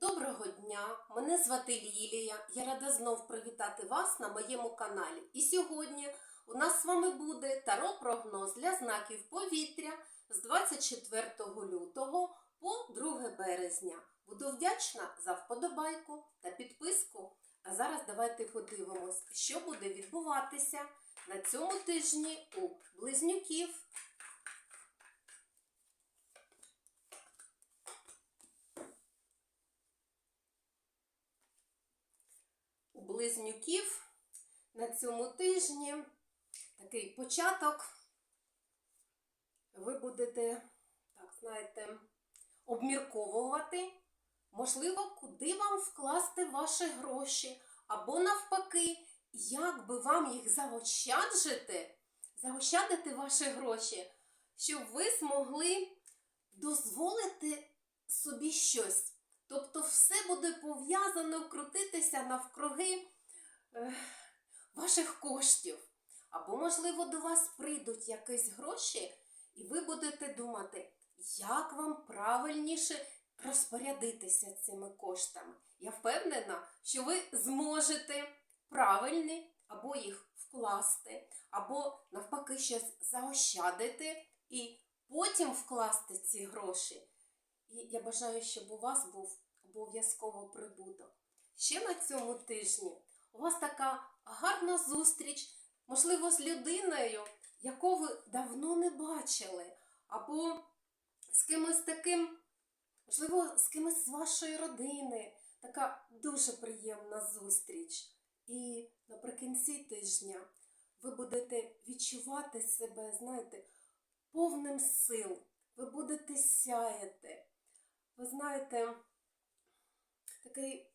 Доброго дня! Мене звати Лілія. Я рада знов привітати вас на моєму каналі. І сьогодні у нас з вами буде таро-прогноз для знаків повітря з 24 лютого по 2 березня. Буду вдячна за вподобайку та підписку. А зараз давайте подивимось, що буде відбуватися на цьому тижні у близнюків. Близнюків на цьому тижні такий початок. Ви будете, так знаєте, обмірковувати, можливо, куди вам вкласти ваші гроші, або навпаки, як би вам їх заощаджити, заощадити ваші гроші, щоб ви змогли дозволити собі щось. Тобто все буде пов'язано крутитися навкруги е, ваших коштів. Або, можливо, до вас прийдуть якісь гроші, і ви будете думати, як вам правильніше розпорядитися цими коштами. Я впевнена, що ви зможете правильні або їх вкласти, або навпаки щось заощадити і потім вкласти ці гроші. І я бажаю, щоб у вас був обов'язково прибуток. Ще на цьому тижні у вас така гарна зустріч, можливо, з людиною, яку ви давно не бачили, або з кимось таким, можливо, з кимось з вашої родини. Така дуже приємна зустріч. І наприкінці тижня ви будете відчувати себе, знаєте, повним сил. Ви будете сяяти. Ви знаєте, такий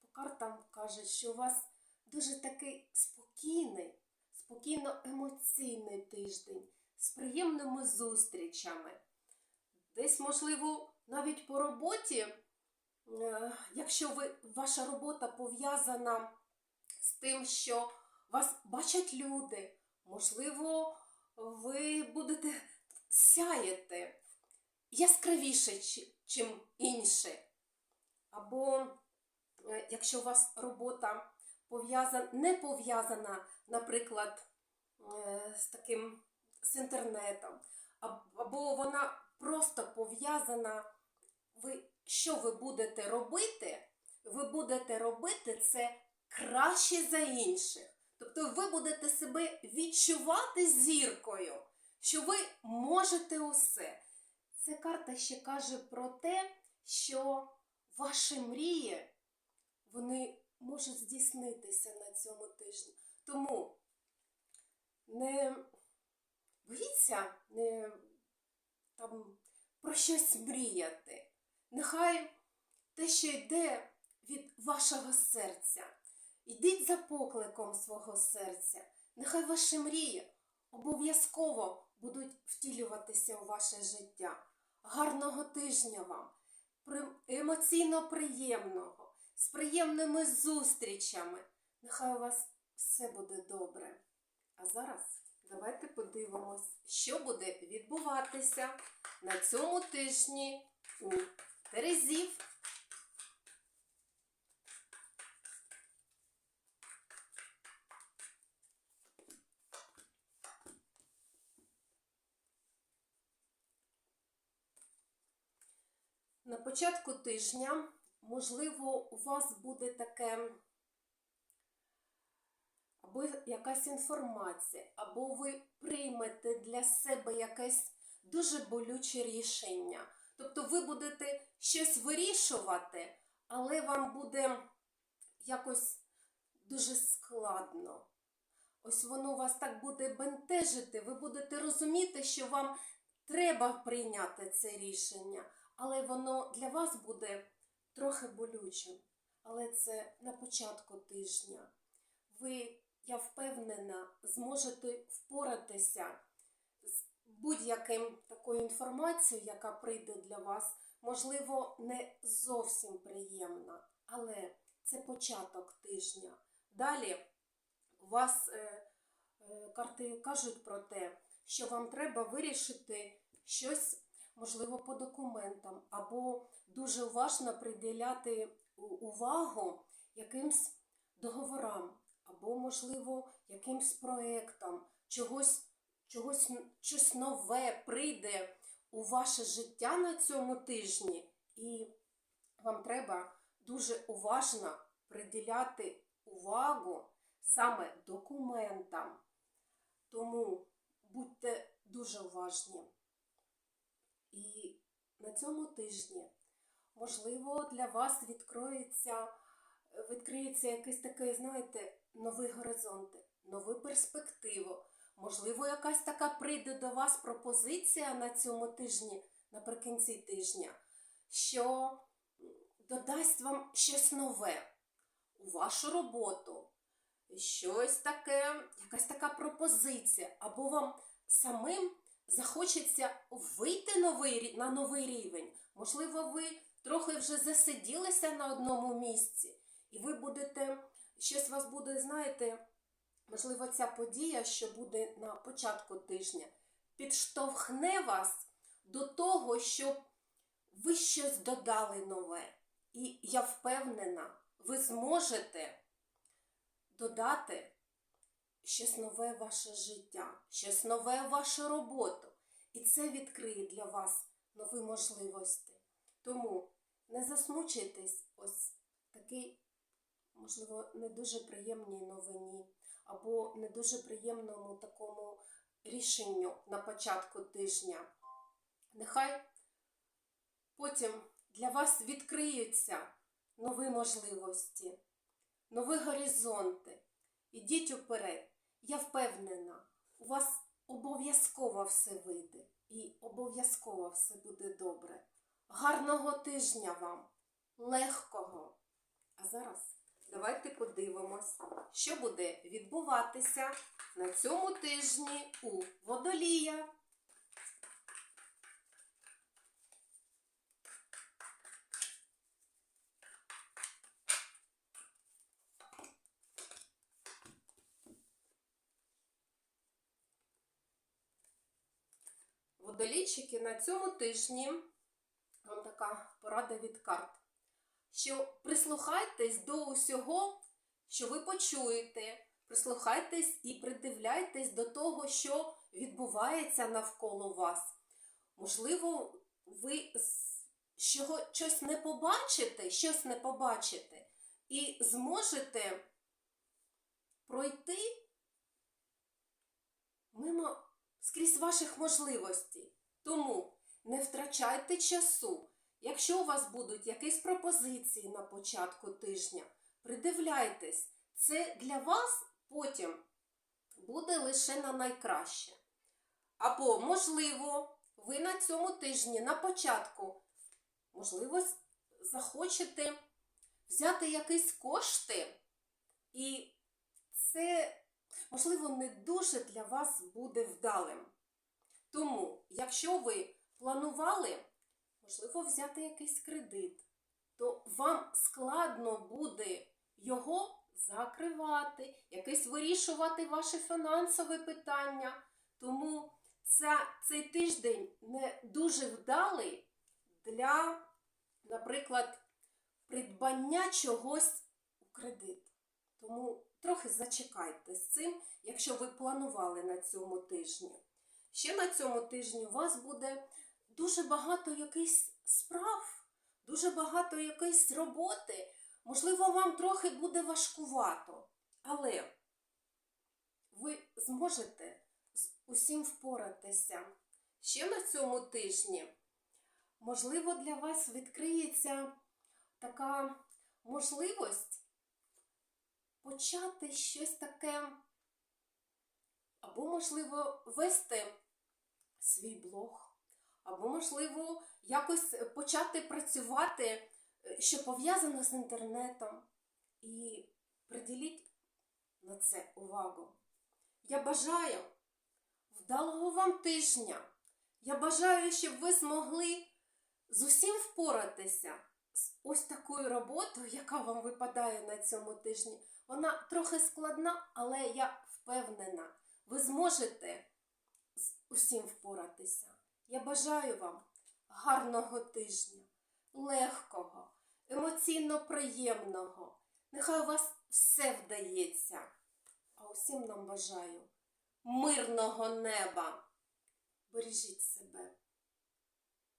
по картам каже, що у вас дуже такий спокійний, спокійно емоційний тиждень з приємними зустрічами. Десь, можливо, навіть по роботі, е, якщо ви, ваша робота пов'язана з тим, що вас бачать люди, можливо, ви будете сяяти яскравіше, чим інші. Або е, якщо у вас робота пов'язана, не пов'язана, наприклад, е, з таким з інтернетом, або вона просто пов'язана, ви, що ви будете робити, ви будете робити це краще за інших. Тобто ви будете себе відчувати зіркою, що ви можете усе. Ця карта ще каже про те, що ваші мрії вони можуть здійснитися на цьому тижні. Тому не боїться не, там, про щось мріяти. Нехай те, що йде від вашого серця. Йдіть за покликом свого серця. Нехай ваші мрії обов'язково будуть втілюватися у ваше життя. Гарного тижня вам, емоційно приємного, з приємними зустрічами. Нехай у вас все буде добре. А зараз давайте подивимось, що буде відбуватися на цьому тижні у Терезів. На початку тижня, можливо, у вас буде таке або якась інформація, або ви приймете для себе якесь дуже болюче рішення. Тобто ви будете щось вирішувати, але вам буде якось дуже складно. Ось воно вас так буде бентежити, ви будете розуміти, що вам треба прийняти це рішення але воно для вас буде трохи болючим. Але це на початку тижня. Ви, я впевнена, зможете впоратися з будь-яким такою інформацією, яка прийде для вас, можливо, не зовсім приємна, але це початок тижня. Далі у вас е, е, карти кажуть про те, що вам треба вирішити щось можливо, по документам, або дуже уважно приділяти увагу якимсь договорам, або, можливо, якимсь проектам, чогось, чогось щось нове прийде у ваше життя на цьому тижні, і вам треба дуже уважно приділяти увагу саме документам. Тому будьте дуже уважні. І на цьому тижні, можливо, для вас відкроється, відкриється якийсь такий, знаєте, новий горизонт, нову перспективу. Можливо, якась така прийде до вас пропозиція на цьому тижні, наприкінці тижня, що додасть вам щось нове у вашу роботу, щось таке, якась така пропозиція, або вам самим захочеться вийти новий, на новий рівень. Можливо, ви трохи вже засиділися на одному місці, і ви будете, щось вас буде, знаєте, можливо, ця подія, що буде на початку тижня, підштовхне вас до того, щоб ви щось додали нове. І я впевнена, ви зможете додати щось нове ваше життя, щось нове вашу роботу. І це відкриє для вас нові можливості. Тому не засмучуйтесь ось такий, можливо, не дуже приємній новині, або не дуже приємному такому рішенню на початку тижня. Нехай потім для вас відкриються нові можливості, нові горизонти. Ідіть уперед. Я впевнена, у вас обов'язково все вийде і обов'язково все буде добре. Гарного тижня вам, легкого. А зараз давайте подивимось, що буде відбуватися на цьому тижні у водолія. Водолійчики на цьому тижні вам така порада від карт. Що прислухайтесь до усього, що ви почуєте, прислухайтесь і придивляйтесь до того, що відбувається навколо вас. Можливо, ви чого, щось не побачите, щось не побачите, і зможете пройти мимо скрізь ваших можливостей. Тому не втрачайте часу. Якщо у вас будуть якісь пропозиції на початку тижня, придивляйтесь, це для вас потім буде лише на найкраще. Або, можливо, ви на цьому тижні на початку, можливо, захочете взяти якісь кошти, і це, можливо, не дуже для вас буде вдалим. Тому, якщо ви планували, можливо, взяти якийсь кредит, то вам складно буде його закривати, якесь вирішувати ваші фінансові питання. Тому ця, цей тиждень не дуже вдалий для, наприклад, придбання чогось у кредит. Тому трохи зачекайте з цим, якщо ви планували на цьому тижні. Ще на цьому тижні у вас буде дуже багато якихось справ, дуже багато якоїсь роботи. Можливо, вам трохи буде важкувато, але ви зможете з усім впоратися. Ще на цьому тижні, можливо, для вас відкриється така можливість почати щось таке, або, можливо, вести свій блог, або, можливо, якось почати працювати, е, що пов'язано з інтернетом. І приділіть на це увагу. Я бажаю вдалого вам тижня. Я бажаю, щоб ви змогли з усім впоратися з ось такою роботою, яка вам випадає на цьому тижні. Вона трохи складна, але я впевнена, ви зможете з усім впоратися. Я бажаю вам гарного тижня, легкого, емоційно приємного. Нехай у вас все вдається. А усім нам бажаю мирного неба. Бережіть себе.